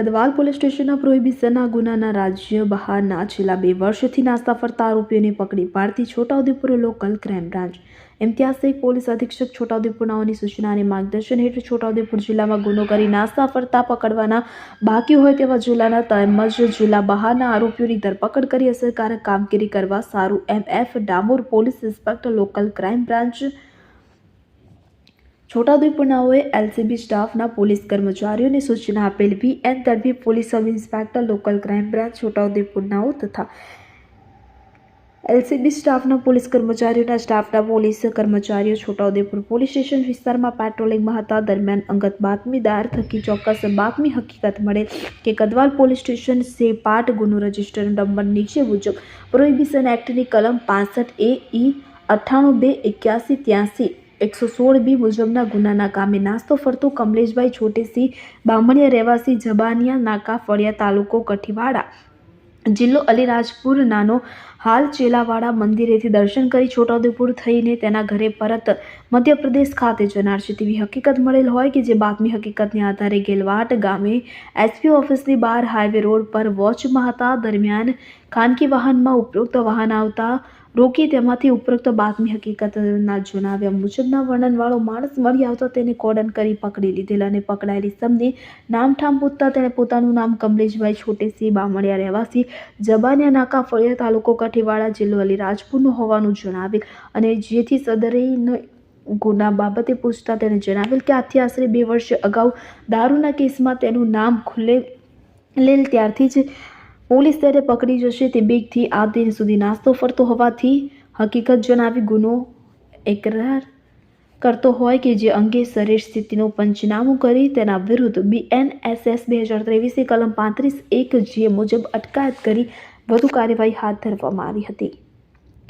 ગદવાલ police સ્ટેશનના પ્રોહિબિશનના ગુનાના રાજ્ય બહારના છેલ્લા બે વર્ષથી નાસ્તા ફરતા આરોપીઓને પકડી પાડતી Chhota Udepur local crime branch. Imtiaz police અધિક્ષક છોટાઉદેપુર સૂચના અને માર્ગદર્શન હેઠળ છોટાઉદેપુર જિલ્લામાં ગુનો કરી નાસ્તા ફરતા પકડવાના બાકી હોય તેવા જિલ્લાના તેમજ જિલ્લા બહારના આરોપીઓની ધરપકડ કરી અસરકારક કામગીરી કરવા સારું MF Damor police inspector local crime branch છોટાઉદેપુરનાઓએ LCB સ્ટાફના પોલીસ કર્મચારીઓને સૂચના આપેલ B N Tadvi police sub inspector, local crime branch, છોટાઉદેપુરનાઓ તથા એલસીબી સ્ટાફના પોલીસ કર્મચારીઓના સ્ટાફના પોલીસ કર્મચારીઓ છોટાઉદેપુર પોલીસ સ્ટેશન વિસ્તારમાં પેટ્રોલિંગમાં હતા દરમિયાન અંગત બાતમીદાર થકી ચોક્કસ બાતમી હકીકત મળે કે કદવાલ પોલીસ સ્ટેશન સે પાટ ગુનો રજિસ્ટર નંબર નીચે મુજબ પ્રોહિબિશન એક્ટની કલમ પાસઠ એ ઈ અઠ્ઠાણું બે એક્યાસી ત્યાસી એકસો સોળ બી મુજબના ગુનાના કામે નાસ્તો ફરતો કમલેશભાઈ છોટેસી બામણિયા રહેવાસી જબાનિયા નાકા ફળિયા તાલુકો કઠીવાડા જિલ્લો અલીરાજપુર નાનો હાલ ચેલાવાડા મંદિરેથી દર્શન કરી છોટાઉદેપુર થઈને તેના ઘરે પરત મધ્યપ્રદેશ ખાતે જનાર છે. તેવી હકીકત મળેલ હોય કે જે બાતમી હકીકતને આધારે ગેલવાટ ગામે એસપી ઓફિસની બહાર હાઈવે રોડ પર વોચમાં હતા દરમિયાન ખાનગી વાહનમાં ઉપરોક્ત વાહન આવતા રોકી તેમાંથી ઉપરોક્ત બાતમી હકીકતના જણાવ્યા મુજબના વર્ણનવાળો માણસ મળી આવતો તેને કોડન કરી પકડી લીધેલ અને પકડાયેલી સમની નામઠામ પૂછતા તેણે પોતાનું નામ કમલેશભાઈ છોટેસિંહ બામણિયા રહેવાસી, જબાનિયા નાકા ફળિયા તાલુકો કાઠીવાડા જિલ્લો અલીરાજપુરનું હોવાનું જણાવેલ અને જેથી સદરેનો ગુના બાબતે પૂછતા તેણે જણાવેલ કે આથી આશરે બે વર્ષ અગાઉ દારૂના કેસમાં તેનું નામ ખુલ્લે લેલ ત્યારથી જ પોલીસ ત્યારે પકડી જશે તે બીકથી આ દિન સુધી નાસ્તો ફરતો હોવાથી હકીકત જણાવી ગુનો એકરાર કરતો હોય કે જે અંગે શરીર સ્થિતિનું પંચનામું કરી તેના વિરુદ્ધ બીએનએસએસ બે હજાર ત્રેવીસની કલમ પાંત્રીસ એક જે મુજબ અટકાયત કરી વધુ કાર્યવાહી હાથ ધરવામાં આવી હતી.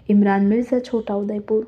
ઇમરાન મિર્ઝા છોટાઉદેપુર